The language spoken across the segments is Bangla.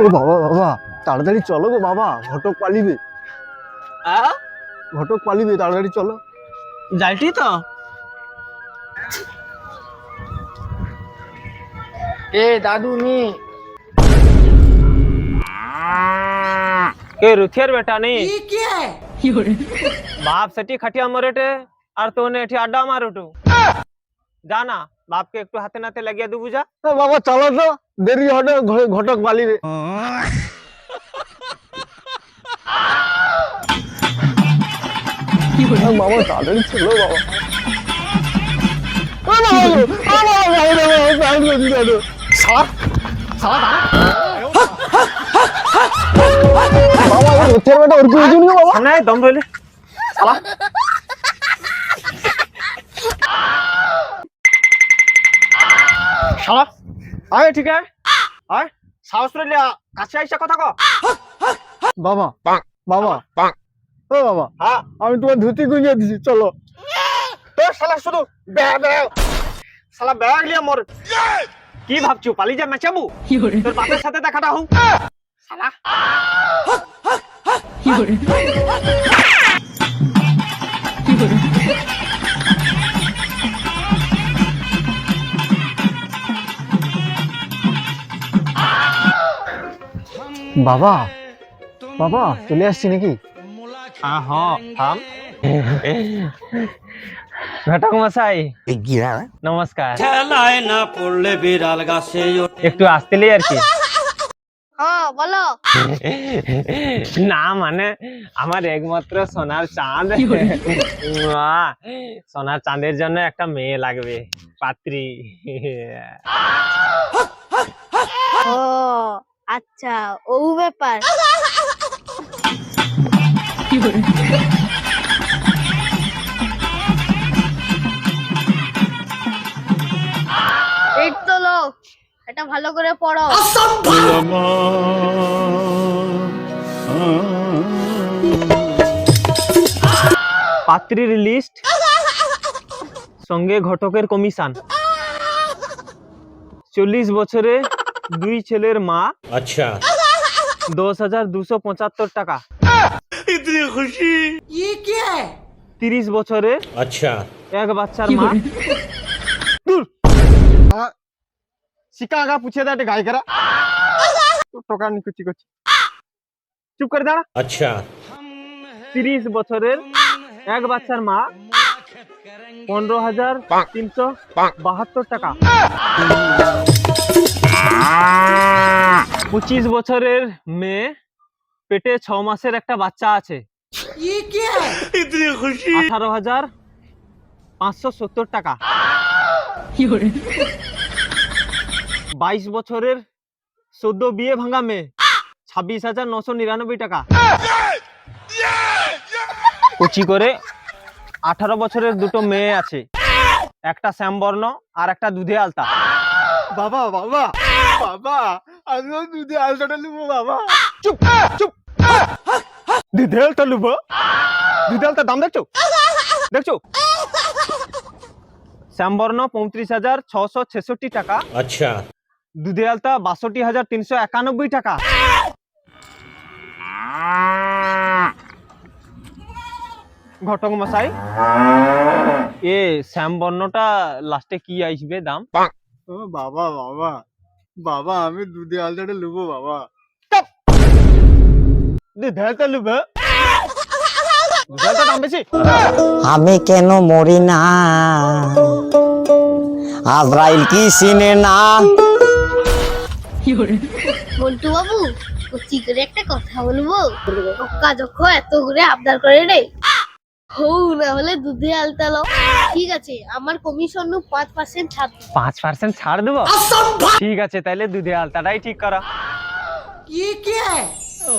ও বাবা বাবা তাড়াতাড়ি চলো গো বাবা ঘটক পালিবে। ঘটক পালিবে তাড়াতাড়ি চলো। যাইটি তো। এ দাদু নি রুথিয়ার বেটা নি? বাপ সেটি খাটিয়া মরেটে আর তোনে এটি আড্ডা মারুটু জানা বাপকে একটু হাতে নাতে লাগিয়া দু বুঝা। বাবা চলো তো। দেরি হবে ঘটক ও। বাবা তাড়াতাড়ি চলো বাবা। দম ধরলে। শালা আয় ঠিক আছে। আয় সাহস করলে কাছে আইসা কথা কো বাবা বাবা। ও বাবা হ্যাঁ। আমি তোমার ধুতি গুঁজে দিছি চলো। তো শালা শুধু ব্যাগ ব্যাগ। শালা ব্যাগ লিয়ে মোর। কি ভাবছ পালি যা মেচাবু তোর বাপের সাথে দেখাটা হোক। শালা। বাবা বাবা চলে আসছি নাকি? থাম। ঘটক মশাই নমস্কার। না পড়লে বিড়াল গাছে একটু আসতেলি আর কি। হ্যাঁ বলো। না মানে আমার একমাত্র সোনার চাঁদ। সোনার চাঁদের জন্য একটা মেয়ে লাগবে পাত্রী। ও আচ্ছা ও ব্যাপার। এই তো লোক, এটা ভালো করে পড়ো। পাত্রীর লিস্ট সঙ্গে ঘটকের কমিশন চল্লিশ বছরে দুই ছেলের মা আচ্ছা দশ হাজার দুশো পঁচাত্তর টাকা ইতনি খুশি তিরিশ বছরে আচ্ছা এক বাচ্চার মা দূর শিকা আগা পুছিয়ে দেয় গাই করা টোকা নিকুচি করছি চুপ করে দাঁড়া আচ্ছা তিরিশ বছরের এক বাচ্চার মা পনেরো হাজার তিনশো বাহাত্তর টাকা পঁচিশ বছরের মেয়ে পেটে ছ মাসের একটা বাচ্চা আছে। আঠারো হাজার পাঁচশো সত্তর টাকা। বাইশ বছরের সদ্য বিয়ে ভাঙা মেয়ে ছাব্বিশ হাজার নশো নিরানব্বই টাকা। কুচি করে আঠারো বছরের দুটো মেয়ে আছে। একটা শ্যামবর্ণ আর একটা দুধে আলতা। বাবা বাবা বাবা আমিও দুধে আলতাটা নেব বাবা। চুপ চুপ দুধে আলতা লুবো? দুধে আলতার দাম দেখছ? দেখছ? শ্যামবর্ণ পঁয়ত্রিশ হাজার ছশো ছেষট্টি টাকা। আচ্ছা। দুধে আলতা বাষট্টি হাজার তিনশো একানব্বই টাকা। ঘটক মশাই এ শ্যামবর্ণটা লাস্টে কি আসবে দাম? ও বাবা বাবা। বাবা আমি দুধে আলতাটা লুবো বাবা। দুধে লুবে বেশি। আমি কেন মরি না? আজরাইল কি চিনে না? মন্টু বাবু একটা কথা বলব? ওকা যখন এত ঘুরে আবদার করে রে হৌ না হলে দুধে আলতালো ঠিক আছে আমার কমিশন নু পাঁচ পার্সেন্ট ছাড় দিবো। পাঁচ পার্সেন্ট ছাড় দেবো ঠিক আছে তাহলে দুধে আলতাটাই ঠিক করো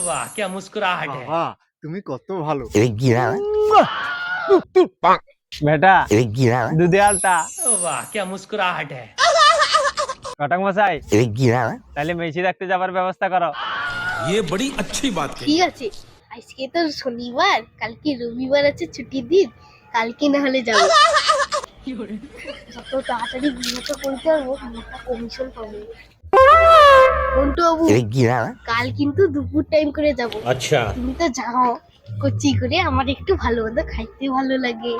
वाह क्या मुस्कुराहट है বাবা তুমি কত ভালো বেটা দুধে আলতা वाह क्या मुस्कुराहट है ঘটক মশাই তাহলে মেচি দেখতে যাবার ব্যবস্থা করো ये बड़ी अच्छी बात कही ঠিক আছে আজকে তো শনিবার কালকে রবিবার আছে ছুটির দিন কালকে না হলে যাব। তাড়াতাড়ি বাবু কাল কিন্তু দুপুর টাইম করে যাব। আচ্ছা। তুমি তো যাও কচি করে আমার একটু ভালো মন্দ খাইতে ভালো লাগে।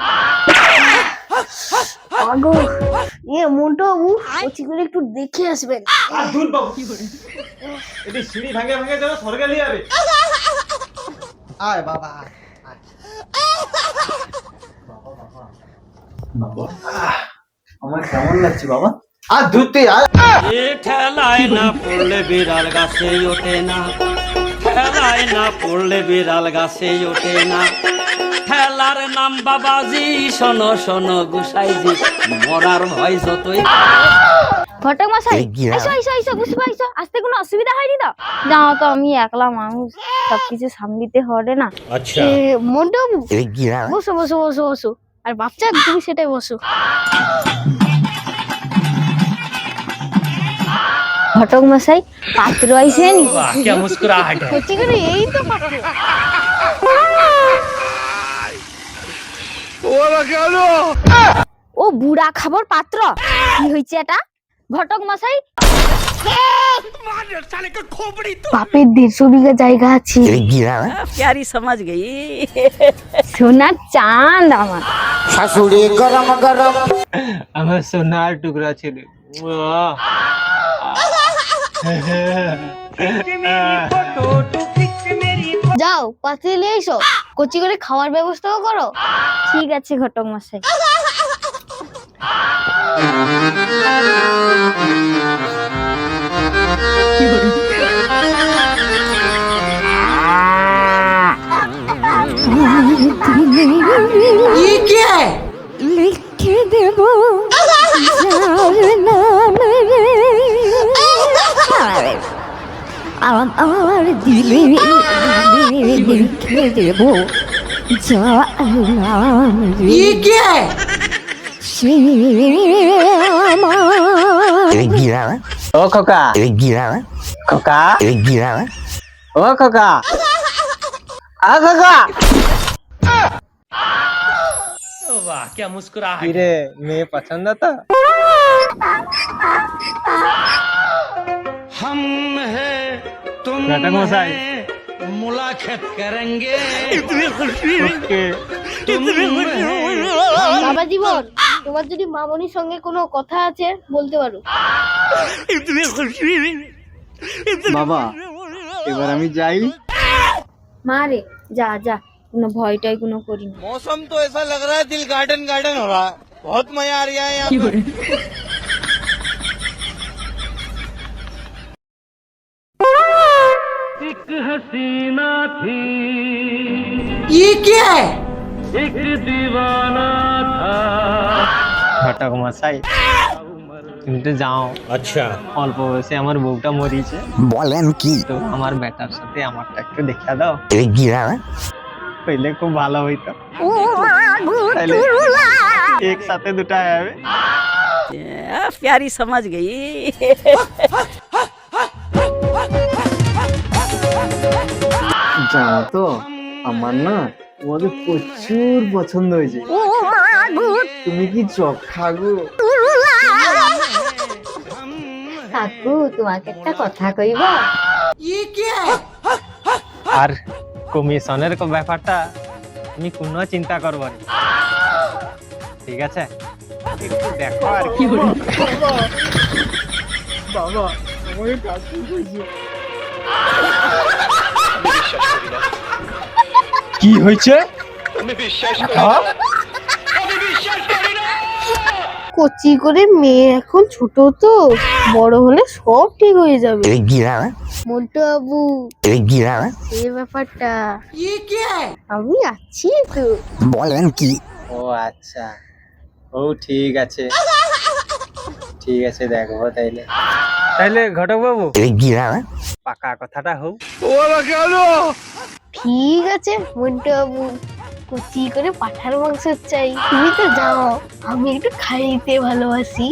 মনটা বাবু করে একটু দেখে আসবেন। আয় বাবা। আমার কেমন লাগছে বাবা? আর ধুতে আর এ ঠেলায় না পড়লে বিড়াল গাছে ওঠে না। ঠেলায় না পড়লে বিড়াল গাছে ওঠে না। ঠেলার নাম বাবাজি শোনো শোনো গুসাইজি। মরার ভয় যতই ঘটক মশাই আইসো আইসো আইসো বুঝতে পাইছো আসতে কোনো অসুবিধা হয়নি তো? যাও তো আমি একলা মানুষ সবকিছু সামলিতে হবে না। আচ্ছা। মন্ডবাবু বসো বসো বসো বসো। আর বাচ্চা তুমি সেটাই বসো। ঘটক মশাই পাত্র আইসেন হচ্ছে করে এই তো পাত্র। ও বুড়া খাবার পাত্র। কি হয়েছে এটা? ঘটক মশাই? বাপের দেড়শো বিঘা জায়গা আছে। হ্যাঁ? প্যারি সমাজ গেই। সোনার চাঁদ আমার। শাশুড়ি গরম গরম। আমার সোনার টুকরা ছিল। যাও পাতিলে এসো। কচি করে খাওয়ার ব্যবস্থাও করো। ঠিক আছে ঘটক মশাই। লিখে দেব আমার দিলে লিখে দেব যার নাম। ও খোকা খোকা ও খোকা আ খোকা वाह क्या मुस्कुराहट কি রে মেয়ে পছন্দ তো हम है तुम ঘটক মশাই हैं, मुलाकात करेंगे इतनी खुशी ওকে तुम हैं, বাবা জীবন তোমার যদি মামনির সঙ্গে কোনো কথা আছে বলতে পারো इतनी खुशी বাবা এবার আমি যাই মা রে যা যা কোনো ভয়টাই কোনো করি না मौसम तो ऐसा लग रहा है दिल गार्डन गार्डन हो रहा है बहुत मजा आ रहा है यहाँ पे एक हसीना थी ये क्या है एक दीवाना था ঘটক মশাই তুমি তো যাও अच्छा অল্প বয়সে আমার বউটা মরিয়েছে বলেন কি তো আমার বেটার সাথে আমারটা একটু দেখা দাও পেলে খুব ভালো হইতো তাহলে একসাথে দুটা হবে प्यारी समझ गई জানো তো আমার না তোমাকে প্রচুর পছন্দ হয়েছে। তুমি কি চক খাগো কাকু তোমাকে একটা কথা কইব। আর কমিশনের কো ব্যাপারটা তুমি কোনো চিন্তা করব না। ঠিক আছে? দেখো আর কি বাবা আমাকে কাকু কইছে। কি হয়েছে? কচি করে মেয়ে এখন ছোট তো বড় হলে সব ঠিক হয়ে যাবে। মন্টু বাবু এই ব্যাপারটা। আমি আছি তো। বলেন কি? ও আচ্ছা। ও ঠিক আছে। ঠিক আছে দেখব তাইলে। তাইলে ঘটক বাবু পাকা কথাটা হোক। ঠিক আছে মন্টু বাবু কুচি করে পাঠার মাংস চাই। তুমি তো যাও, আমি একটু খাইতে ভালোবাসি।